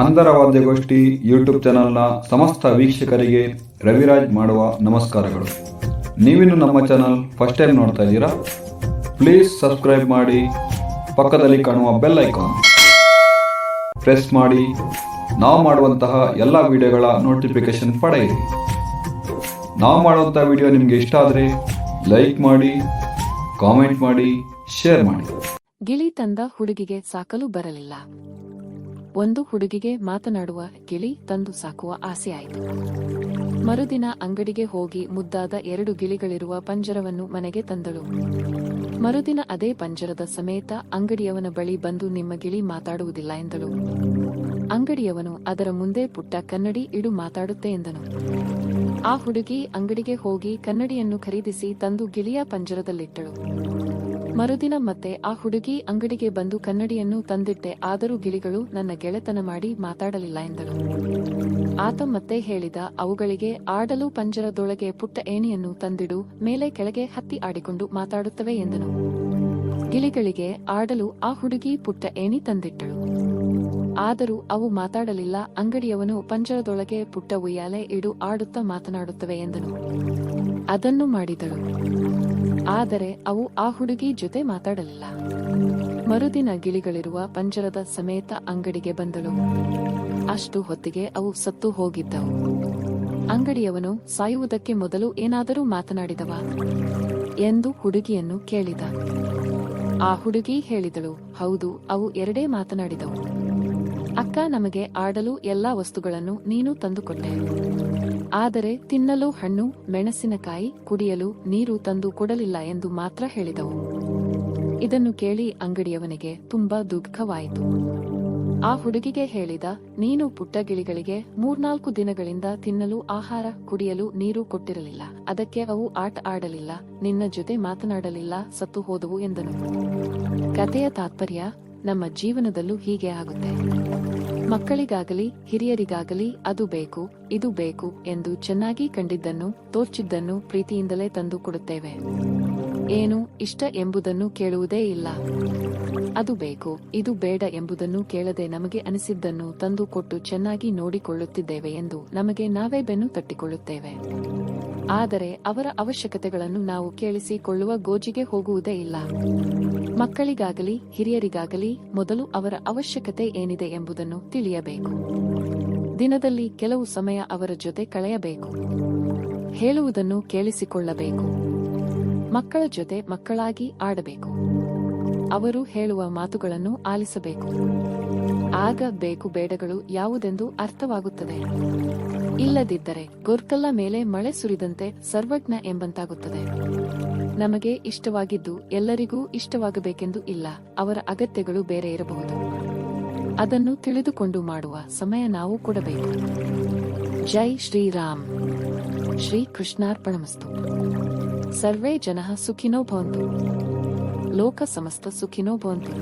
ಅಂಧರ ವಾದ್ಯಗೋಷ್ಠಿ YouTube ಚಾನೆಲ್ನ ಸಮಸ್ತ ವೀಕ್ಷಕರಿಗೆ ರವಿರಾಜ್ ಮಾಡುವ ನಮಸ್ಕಾರಗಳು. ನೀವಿನ್ನು ನಮ್ಮ ಚಾನಲ್ ಫಸ್ಟ್ ಟೈಮ್ ನೋಡ್ತಾ ಇದ್ದೀರಾ? ಪ್ಲೀಸ್ ಸಬ್ಸ್ಕ್ರೈಬ್ ಮಾಡಿ, ಪಕ್ಕದಲ್ಲಿ ಕಾಣುವ ಬೆಲ್ ಐಕಾನ್. ಪ್ರೆಸ್ ಮಾಡಿ, ನಾವು ಮಾಡುವಂತಹ ಎಲ್ಲ ವಿಡಿಯೋಗಳ ನೋಟಿಫಿಕೇಶನ್ ಪಡೆಯಿರಿ. ನಾವು ಮಾಡುವಂತಹ ವಿಡಿಯೋ ನಿಮಗೆ ಇಷ್ಟ ಆದರೆ ಲೈಕ್ ಮಾಡಿ, ಕಾಮೆಂಟ್ ಮಾಡಿ, ಶೇರ್ ಮಾಡಿ. ಗಿಳಿ ತಂದ ಹುಡುಗಿಗೆ ಸಾಕಲು ಬರಲಿಲ್ಲ. ಒಂದು ಹುಡುಗಿಗೆ ಮಾತನಾಡುವ ಗಿಳಿ ತಂದು ಸಾಕುವ ಆಸೆಯಾಯಿತು ಮರುದಿನ ಅಂಗಡಿಗೆ ಹೋಗಿ ಮುದ್ದಾದ ಎರಡು ಗಿಳಿಗಳಿರುವ ಪಂಜರವನ್ನು ಮನೆಗೆ ತಂದಳು. ಮರುದಿನ ಅದೇ ಪಂಜರದ ಸಮೇತ ಅಂಗಡಿಯವನ ಬಳಿ ಬಂದು ನಿಮ್ಮ ಗಿಳಿ ಮಾತಾಡುವುದಿಲ್ಲ ಎಂದಳು. ಅಂಗಡಿಯವನು ಅದರ ಮುಂದೆ ಪುಟ್ಟ ಕನ್ನಡಿ ಇಡು ಮಾತಾಡುತ್ತೆ ಎಂದನು. ಆ ಹುಡುಗಿ ಅಂಗಡಿಗೆ ಹೋಗಿ ಕನ್ನಡಿಯನ್ನು ಖರೀದಿಸಿ ತಂದು ಗಿಳಿಯ ಪಂಜರದಲ್ಲಿಟ್ಟಳು. ಮರುದಿನ ಮತ್ತೆ ಆ ಹುಡುಗಿ ಅಂಗಡಿಗೆ ಬಂದು ಕನ್ನಡಿಯನ್ನು ತಂದಿಟ್ಟೆ. ಆದರೂ ಗಿಳಿಗಳು ನನ್ನ ಗೆಳೆತನ ಮಾಡಿ ಮಾತಾಡಲಿಲ್ಲ ಎಂದಳು. ಆತ ಮತ್ತೆ ಹೇಳಿದ, ಅವುಗಳಿಗೆ ಆಡಲು ಪಂಜರದೊಳಗೆ ಪುಟ್ಟ ಏಣಿಯನ್ನು ತಂದಿಡು, ಮೇಲೆ ಕೆಳಗೆ ಹತ್ತಿ ಆಡಿಕೊಂಡು ಮಾತಾಡುತ್ತವೆ ಎಂದನು. ಗಿಳಿಗಳಿಗೆ ಆಡಲು ಆ ಹುಡುಗಿ ಪುಟ್ಟ ಏಣಿ ತಂದಿಟ್ಟಳು. ಆದರೂ ಅವು ಮಾತಾಡಲಿಲ್ಲ, ಅಂಗಡಿಯವನು ಪಂಜರದೊಳಗೆ ಪುಟ್ಟ ಉಯ್ಯಾಲೆ ಇಡು ಆಡುತ್ತಾ ಮಾತನಾಡುತ್ತವೆ ಎಂದನು. ಅದನ್ನು ಮಾಡಿದಳು. ಆದರೆ ಅವು ಆ ಹುಡುಗಿ ಜೊತೆ ಮಾತಾಡಲಿಲ್ಲ. ಮರುದಿನ ಗಿಳಿಗಳಿರುವ ಪಂಜರದ ಸಮೇತ ಅಂಗಡಿಗೆ ಬಂದಳು. ಅಷ್ಟು ಹೊತ್ತಿಗೆ ಅವು ಸತ್ತು ಹೋಗಿದ್ದವು. ಅಂಗಡಿಯವನು ಸಾಯುವುದಕ್ಕೆ ಮೊದಲು ಏನಾದರೂ ಮಾತನಾಡಿದವ ಎಂದು ಹುಡುಗಿಯನ್ನು ಕೇಳಿದ. ಆ ಹುಡುಗಿ ಹೇಳಿದಳು, ಹೌದು, ಅವು ಎರಡೇ ಮಾತನಾಡಿದವು. ಅಕ್ಕ, ನಮಗೆ ಆಡಲು ಎಲ್ಲಾ ವಸ್ತುಗಳನ್ನು ನೀನು ತಂದುಕೊಟ್ಟೆ. ಆದರೆ ತಿನ್ನಲು ಹಣ್ಣು, ಮೆಣಸಿನಕಾಯಿ, ಕುಡಿಯಲು ನೀರು ತಂದು ಕೊಡಲಿಲ್ಲ ಎಂದು ಮಾತ್ರ ಹೇಳಿದವು. ಇದನ್ನು ಕೇಳಿ ಅಂಗಡಿಯವನಿಗೆ ತುಂಬಾ ದುಃಖವಾಯಿತು. ಆ ಹುಡುಗಿಗೆ ಹೇಳಿದ, ನೀನು ಪುಟ್ಟಗಿಳಿಗಳಿಗೆ ಮೂರ್ನಾಲ್ಕು ದಿನಗಳಿಂದ ತಿನ್ನಲು ಆಹಾರ, ಕುಡಿಯಲು ನೀರು ಕೊಟ್ಟಿರಲಿಲ್ಲ. ಅದಕ್ಕೆ ಅವು ಆಟ ಆಡಲಿಲ್ಲ, ನಿನ್ನ ಜೊತೆ ಮಾತನಾಡಲಿಲ್ಲ, ಸತ್ತು ಹೋದವು ಎಂದನು. ಕಥೆಯ ತಾತ್ಪರ್ಯ ನಮ್ಮ ಜೀವನದಲ್ಲೂ ಹೀಗೆ ಆಗುತ್ತೆ. ಮಕ್ಕಳಿಗಾಗಲಿ, ಹಿರಿಯರಿಗಾಗಲಿ ಅದು ಬೇಕು, ಇದು ಬೇಕು ಎಂದು ಚೆನ್ನಾಗಿ ಕಂಡಿದ್ದನ್ನು, ತೋಚಿದ್ದನ್ನು ಪ್ರೀತಿಯಿಂದಲೇ ತಂದು ಕೊಡುತ್ತೇವೆ. ಏನು ಇಷ್ಟ ಎಂಬುದನ್ನು ಕೇಳುವುದೇ ಇಲ್ಲ. ಅದು ಬೇಕು, ಇದು ಬೇಡ ಎಂಬುದನ್ನು ಕೇಳದೆ ನಮಗೆ ಅನಿಸಿದ್ದನ್ನು ತಂದು ಕೊಟ್ಟು ಚೆನ್ನಾಗಿ ನೋಡಿಕೊಳ್ಳುತ್ತಿದ್ದೇವೆ ಎಂದು ನಮಗೆ ನಾವೇ ಬೆನ್ನು ತಟ್ಟಿಕೊಳ್ಳುತ್ತೇವೆ. ಆದರೆ ಅವರ ಅವಶ್ಯಕತೆಗಳನ್ನು ನಾವು ಕೇಳಿಸಿಕೊಳ್ಳುವ ಗೋಜಿಗೆ ಹೋಗುವುದೇ ಇಲ್ಲ. ಮಕ್ಕಳಿಗಾಗಲಿ, ಹಿರಿಯರಿಗಾಗಲಿ ಮೊದಲು ಅವರ ಅವಶ್ಯಕತೆ ಏನಿದೆ ಎಂಬುದನ್ನು ತಿಳಿಯಬೇಕು. ದಿನದಲ್ಲಿ ಕೆಲವು ಸಮಯ ಅವರ ಜೊತೆ ಕಳೆಯಬೇಕು. ಹೇಳುವುದನ್ನು ಕೇಳಿಸಿಕೊಳ್ಳಬೇಕು. ಮಕ್ಕಳ ಜೊತೆ ಮಕ್ಕಳಾಗಿ ಆಡಬೇಕು. ಅವರು ಹೇಳುವ ಮಾತುಗಳನ್ನು ಆಲಿಸಬೇಕು. ಆಗ ಬೇಕು ಬೇಡಗಳು ಯಾವುದೆಂದು ಅರ್ಥವಾಗುತ್ತದೆ. ಇಲ್ಲದಿದ್ದರೆ ಗೋರ್ಕಲ್ಲ ಮೇಲೆ ಮಳೆ ಸುರಿದಂತೆ ಸರ್ವಜ್ಞ ಎಂಬಂತಾಗುತ್ತದೆ. ನಮಗೆ ಇಷ್ಟವಾಗಿದ್ದು ಎಲ್ಲರಿಗೂ ಇಷ್ಟವಾಗಬೇಕೆಂದು ಇಲ್ಲ, ಅವರ ಅಗತ್ಯಗಳು ಬೇರೆ ಇರಬಹುದು. ಅದನ್ನು ತಿಳಿದುಕೊಂಡು ಮಾಡುವ ಸಮಯ ನಾವು ಕೊಡಬೇಕು. ಜೈ ಶ್ರೀರಾಮ್. ಶ್ರೀ ಕೃಷ್ಣಾರ್ಪಣಮಸ್ತು ಸರ್ವೇ ಜನ ಸುಖಿನೋ ಭವಂತು. ಲೋಕ ಸಮಸ್ತ ಸುಖಿನೋ ಭವಂತು.